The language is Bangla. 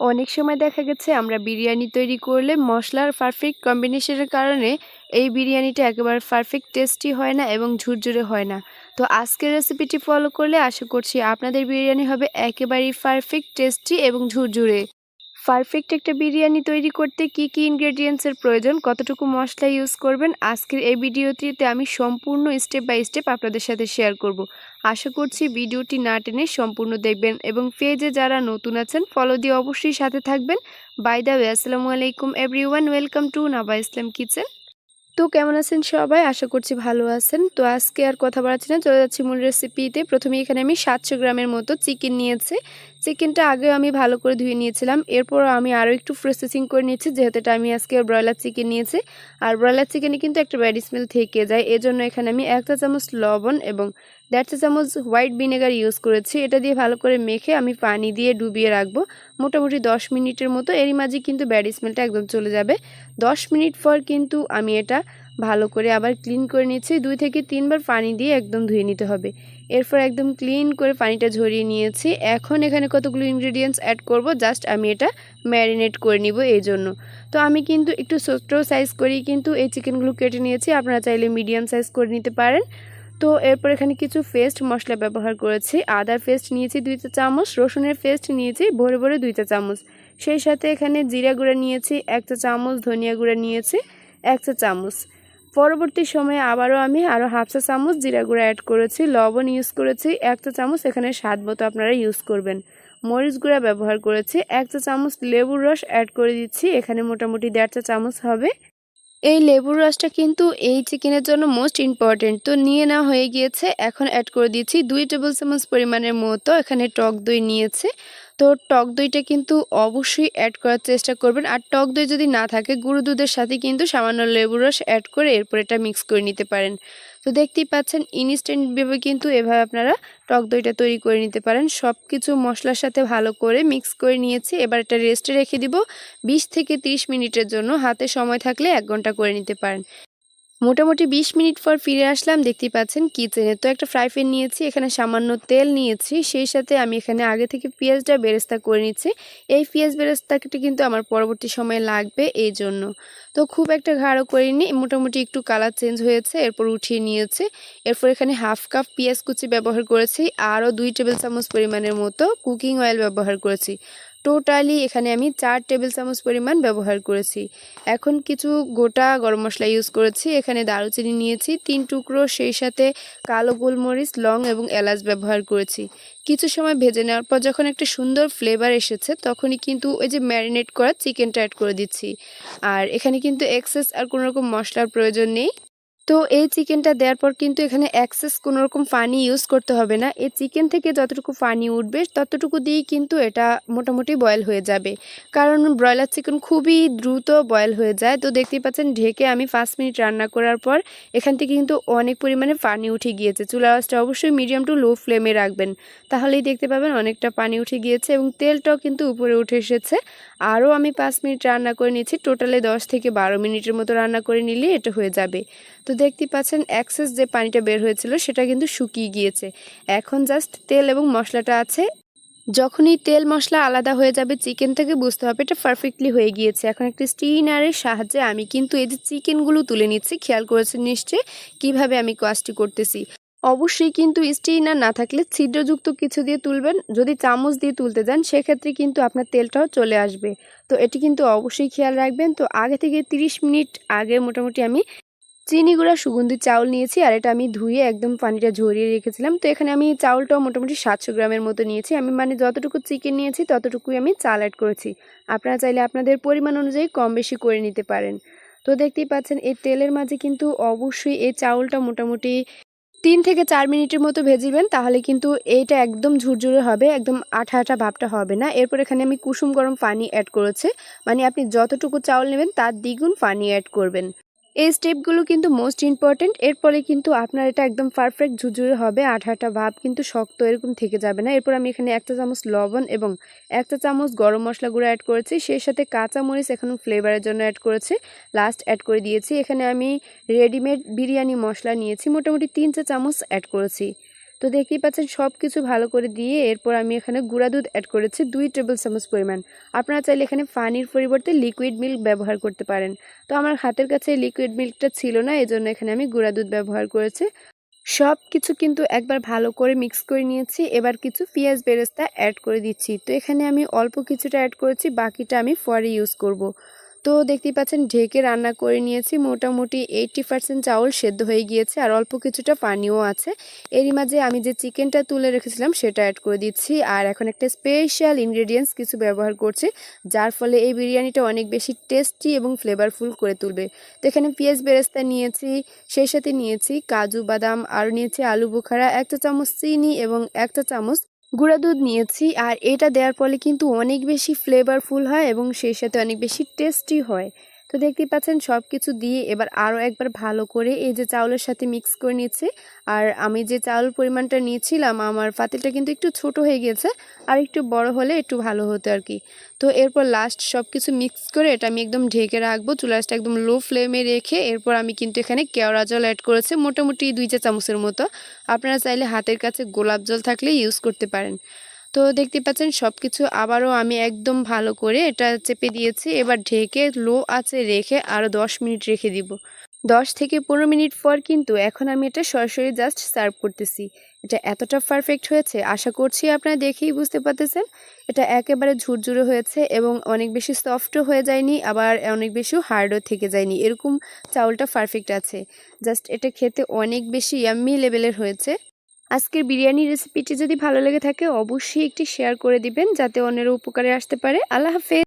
অনেক সময় দেখা গেছে আমরা বিরিয়ানি তৈরি করলে মশলার পারফেক্ট কম্বিনেশনের কারণে এই বিরিয়ানিটা একেবারে পারফেক্ট টেস্টি হয় না এবং ঝুরঝুরে হয় না। তো আজকের রেসিপিটি ফলো করলে আশা করছি আপনাদের বিরিয়ানি হবে একেবারেই পারফেক্ট টেস্টি এবং ঝুরঝুরে। পারফেক্ট একটা বিরিয়ানি তৈরি করতে কি কি ইনগ্রেডিয়েন্টসের প্রয়োজন, কতটুকু মশলা ইউজ করবেন, আজকের এই ভিডিওটিতে আমি সম্পূর্ণ স্টেপ বাই স্টেপ আপনাদের সাথে শেয়ার করব। আশা করছি ভিডিওটি না টেনে সম্পূর্ণ দেখবেন এবং পেজে যারা নতুন আছেন ফলো দিয়ে অবশ্যই সাথে থাকবেন। বাই দ্য ওয়ে আসসালামু আলাইকুম everyone welcome to Naba Islam kitchen তো কেমন আছেন সবাই? আশা করছি ভালো আছেন। তো আজকে আর কথা বাড়াচ্ছি না, চলে যাচ্ছি মূল রেসিপিতে প্রথমে এখানে আমি সাতশো গ্রামের মতো চিকেন নিয়েছি। চিকেনটা আগে আমি ভালো করে ধুয়ে নিয়েছিলাম। এরপর আমি আরও একটু প্রসেসিং করে নিয়েছি, যেহেতু এটা আমি আজকে ব্রয়লার চিকেন নিয়েছি। আর ব্রয়লার চিকেনে কিন্তু একটা ব্যাড স্মেল থেকে যায়। এজন্য এখানে আমি এক চা চামচ লবণ এবং দেড় চা চামচ হোয়াইট ভিনেগার ইউজ করেছি। এটা দিয়ে ভালো করে মেখে আমি পানি দিয়ে ডুবিয়ে রাখব। মোটামুটি দশ মিনিটের মতো। এরই মাঝে কিন্তু ব্যাড স্মেলটা একদম চলে যাবে। দশ মিনিট পর কিন্তু আমি এটা ভালো করে আবার ক্লিন করে নিচ্ছি। দুই থেকে তিনবার পানি দিয়ে একদম ধুয়ে নিতে হবে। এরপর একদম ক্লিন করে পানিটা ঝরিয়ে নিয়েছি। এখন এখানে কতগুলো ইনগ্রিডিয়েন্টস অ্যাড করব? জাস্ট আমি এটা ম্যারিনেট করে নিব এই জন্য। তো আমি কিন্তু একটু ছোট্ট সাইজ করেই কিন্তু এই চিকেনগুলো কেটে নিয়েছি। আপনারা চাইলে মিডিয়াম সাইজ করে নিতে পারেন। তো এরপর এখানে কিছু পেস্ট মশলা ব্যবহার করেছি। আদার পেস্ট নিয়েছি দুইটা চামচ, রসুনের পেস্ট নিয়েছি ভরে ভরে দুইটা চামচ। সেই সাথে এখানে জিরা গুঁড়া নিয়েছি একটা চামচ, ধনিয়া গুঁড়া নিয়েছি একটা চামচ। পরবর্তী সময়ে আবারও আমি আরও হাফ চা চামচ জিরা গুঁড়া অ্যাড করেছি, লবণ ইউজ করেছি, এক চা চামচ এখানে স্বাদ মতো আপনারা ইউজ করবেন। মরিচ গুঁড়া ব্যবহার করেছি, এক চা চামচ লেবুর রস অ্যাড করে দিচ্ছি, এখানে মোটামুটি দেড় চা চামচ হবে। এই লেবুর রসটা কিন্তু এই চিকেনের জন্য মোস্ট ইম্পর্টেন্ট তো নিয়ে নেওয়া হয়ে গিয়েছে, এখন অ্যাড করে দিচ্ছি দুই টেবিল চামচ পরিমাণের মতো এখানে টক দই নিয়েছে। তো টক দইটা কিন্তু অবশ্যই অ্যাড করার চেষ্টা করবেন। আর টক দই যদি না থাকে, গুঁড়ো দুধের সাথে কিন্তু সামান্য লেবুর রস অ্যাড করে এরপর এটা মিক্স করে নিতে পারেন। তো দেখতেই পাচ্ছেন ইনস্ট্যান্টভাবে কিন্তু এভাবে আপনারা টক দইটা তৈরি করে নিতে পারেন। সব কিছু মশলার সাথে ভালো করে মিক্স করে নিয়েছি। এবার এটা রেস্টে রেখে দিব। বিশ থেকে 30 মিনিটের জন্য হাতে সময় থাকলে এক ঘণ্টা করে নিতে পারেন। মোটামুটি ২০ মিনিট পর ফিরে আসলাম দেখতে পাচ্ছেন কিচেনে তো একটা ফ্রাই প্যান নিয়েছি, এখানে সামান্য তেল নিয়েছি, সেই সাথে আমি এখানে আগে থেকে পেঁয়াজটা বেরেস্তা করে নিচ্ছি। এই পেঁয়াজ বেরেস্তাটা কিন্তু আমার পরবর্তী সময় লাগবে এই জন্য। তো খুব একটা ঘাড়ো করিনি, মোটামুটি একটু কালার চেঞ্জ হয়েছে, এরপর উঠিয়ে নিয়েছে। এরপর এখানে হাফ কাপ পেঁয়াজ কুচি ব্যবহার করেছি, আরও দুই টেবিল চামচ পরিমাণের মতো কুকিং অয়েল ব্যবহার করেছি। টোটালি এখানে আমি চার টেবিল চামচ পরিমাণ ব্যবহার করেছি। এখন কিছু গোটা গরম মশলা ইউজ করেছি। এখানে দারুচিনি নিয়েছি, তিন টুকরো, সেই সাথে কালো গোলমরিচ, লং এবং এলাচ ব্যবহার করেছি। কিছু সময় ভেজে নেওয়ার পর যখন একটা সুন্দর ফ্লেভার এসেছে, তখনই কিন্তু ওই যে ম্যারিনেট করা চিকেনটা অ্যাড করে দিচ্ছি। আর এখানে কিন্তু এক্সেস আর কোনো রকম মশলার প্রয়োজন নেই। তো এই চিকেনটা দেওয়ার পর কিন্তু এখানে অ্যাক্সেস কোনো রকম পানি ইউজ করতে হবে না। এই চিকেন থেকে যতটুকু পানি উঠবে, ততটুকু দিয়েই কিন্তু এটা মোটামুটি বয়েল হয়ে যাবে। কারণ ব্রয়লার চিকেন খুবই দ্রুত বয়েল হয়ে যায়। তো দেখতেই পাচ্ছেন, ঢেকে আমি পাঁচ মিনিট রান্না করার পর এখান থেকে কিন্তু অনেক পরিমাণে পানি উঠে গিয়েছে। চুলা আঁচটা অবশ্যই মিডিয়াম টু লো ফ্লেমে রাখবেন। তাহলেই দেখতে পাবেন অনেকটা পানি উঠে গিয়েছে এবং তেলটাও কিন্তু উপরে উঠে এসেছে। আরও আমি পাঁচ মিনিট রান্না করে নিয়েছি। টোটালে দশ থেকে বারো মিনিটের মতো রান্না করে নিলে এটা হয়ে যাবে। তো দেখতে পাচ্ছেন অ্যাক্সেস যে পানিটা বের হয়েছিল সেটা কিন্তু শুকিয়ে গিয়েছে। এখন জাস্ট তেল এবং মশলাটা আছে। যখনই তেল মশলা আলাদা হয়ে যাবে চিকেন থেকে বুঝতে হবে, এটা পারফেক্টলি হয়ে গিয়েছে। এখন একটা স্টিনারের সাহায্যে আমি কিন্তু এই যে চিকেনগুলো তুলে নিচ্ছি, খেয়াল করেছেন নিশ্চয়ই? কীভাবে আমি কাজটি করতেছি? অবশ্যই কিন্তু স্টিনার না থাকলে ছিদ্রযুক্ত কিছু দিয়ে তুলবেন। যদি চামচ দিয়ে তুলতে যান, সেক্ষেত্রে কিন্তু আপনার তেলটাও চলে আসবে। তো এটি কিন্তু অবশ্যই খেয়াল রাখবেন। তো আগে থেকে 30 মিনিট আগে মোটামুটি আমি চিনি গুঁড়া, সুগন্ধি চাউল নিয়েছি আর এটা আমি ধুয়ে একদম পানিটা ঝরিয়ে রেখেছিলাম। তো এখানে আমি চাউলটাও মোটামুটি সাতশো গ্রামের মতো নিয়েছি। আমি মানে যতটুকু চিকেন নিয়েছি, ততটুকুই আমি চাল অ্যাড করেছি। আপনারা চাইলে আপনাদের পরিমাণ অনুযায়ী কম বেশি করে নিতে পারেন। তো দেখতেই পাচ্ছেন, এই তেলের মাঝে কিন্তু অবশ্যই এই চাউলটা মোটামুটি তিন থেকে চার মিনিটের মতো ভেজিবেন, তাহলে কিন্তু এইটা একদম ঝুরঝুরে হবে, একদম আঠা আঠা ভাবটা হবে না। এরপর এখানে আমি কুসুম গরম পানি অ্যাড করেছি। মানে আপনি যতটুকু চাউল নেবেন, তার দ্বিগুণ পানি অ্যাড করবেন। এই স্টেপগুলো কিন্তু মোস্ট ইম্পর্টেন্ট এরপরে কিন্তু আপনার এটা একদম পারফেক্ট ঝুঝুরে হবে আঠাটা ভাব কিন্তু শক্ত এরকম থেকে যাবে না। এরপর আমি এখানে একটা চামচ লবণ এবং একটা চামচ গরম মশলা গুঁড়ো অ্যাড করেছি, সেই সাথে কাঁচা মরিচ এখন ফ্লেভারের জন্য অ্যাড করেছি লাস্ট অ্যাড করে দিয়েছি। এখানে আমি রেডিমেড বিরিয়ানি মশলা নিয়েছি, মোটামুটি তিন চা চামচ অ্যাড করেছি। তো দেখতেই পাচ্ছেন সব কিছু ভালো করে দিয়ে এরপর আমি এখানে গুঁড়া দুধ অ্যাড করেছি দুই টেবিল চামচ পরিমাণ। আপনারা চাইলে এখানে পানির পরিবর্তে লিকুইড মিল্ক ব্যবহার করতে পারেন। তো আমার হাতের কাছে লিকুইড মিল্কটা ছিল না এই জন্য এখানে আমি গুঁড়া দুধ ব্যবহার করেছি। সব কিছু কিন্তু একবার ভালো করে মিক্স করে নিয়েছি। এবার কিছু পেঁয়াজ বেরেস্তা অ্যাড করে দিচ্ছি। তো এখানে আমি অল্প কিছুটা অ্যাড করেছি, বাকিটা আমি ফরে ইউজ করব। তো দেখতেই পাচ্ছেন, ঢেকে রান্না করে নিয়েছি। মোটামুটি এইটটি পার্সেন্ট চাউল সেদ্ধ হয়ে গিয়েছে আর অল্প কিছুটা পানিও আছে। এরই মাঝে আমি যে চিকেনটা তুলে রেখেছিলাম, সেটা অ্যাড করে দিচ্ছি। আর এখন একটা স্পেশাল ইনগ্রেডিয়েন্টস কিছু ব্যবহার করছি, যার ফলে এই বিরিয়ানিটা অনেক বেশি টেস্টি এবং ফ্লেভারফুল করে তুলবে। তো এখানে পেঁয়াজ বেরেস্তা নিয়েছি, সেই সাথে নিয়েছি কাজু বাদাম, আর নিয়েছি আলু বোখারা একটা চামচ চিনি এবং একটা চামচ গুঁড়া দুধ নিয়েছি আর এটা দেওয়ার ফলে কিন্তু অনেক বেশি ফ্লেভারফুল হয় এবং সেই সাথে অনেক বেশি টেস্টি হয়। তো দেখতেই পাচ্ছেন সব কিছু দিয়ে এবার আরও একবার ভালো করে এই যে চাউলের সাথে মিক্স করে নিয়েছি আর আমি যে চাউল পরিমাণটা নিয়েছিলাম, আমার পাতিলটা কিন্তু একটু ছোট হয়ে গেছে আর একটু বড় হলে একটু ভালো হতো আর কি। তো এরপর লাস্ট সব কিছু মিক্স করে এটা আমি একদম ঢেকে রাখব চুলাসটা একদম লো ফ্লেমে রেখে এরপর আমি কিন্তু এখানে কেওড়া জল অ্যাড করেছি, মোটামুটি দুই চা চামচের মতো। আপনারা চাইলে হাতের কাছে গোলাপ জল থাকলে ইউজ করতে পারেন। তো দেখতে পাচ্ছেন সব কিছু আবারও আমি একদম ভালো করে এটা চেপে দিয়েছি। এবার ঢেকে লো আছে রেখে আরও দশ মিনিট রেখে দিব। দশ থেকে পনেরো মিনিট পর কিন্তু এখন আমি এটা সরাসরি জাস্ট সার্ভ করতেছি। এটা এতটা পারফেক্ট হয়েছে, আশা করছি আপনারা দেখেই বুঝতে পারতেছেন। এটা একেবারে ঝুরঝুরে হয়েছে এবং অনেক বেশি সফটও হয়ে যায়নি, আবার অনেক বেশি হার্ডও থেকে যায়নি। এরকম চাউলটা পারফেক্ট আছে। জাস্ট এটা খেতে অনেক বেশি ইয়াম্মি লেভেলের হয়েছে। আজকের বিরিয়ানি রেসিপিটি যদি ভালো লেগে থাকে, অবশ্যই একটি শেয়ার করে দিবেন, যাতে অন্যের উপকারে আসতে পারে। আল্লাহ হাফেজ।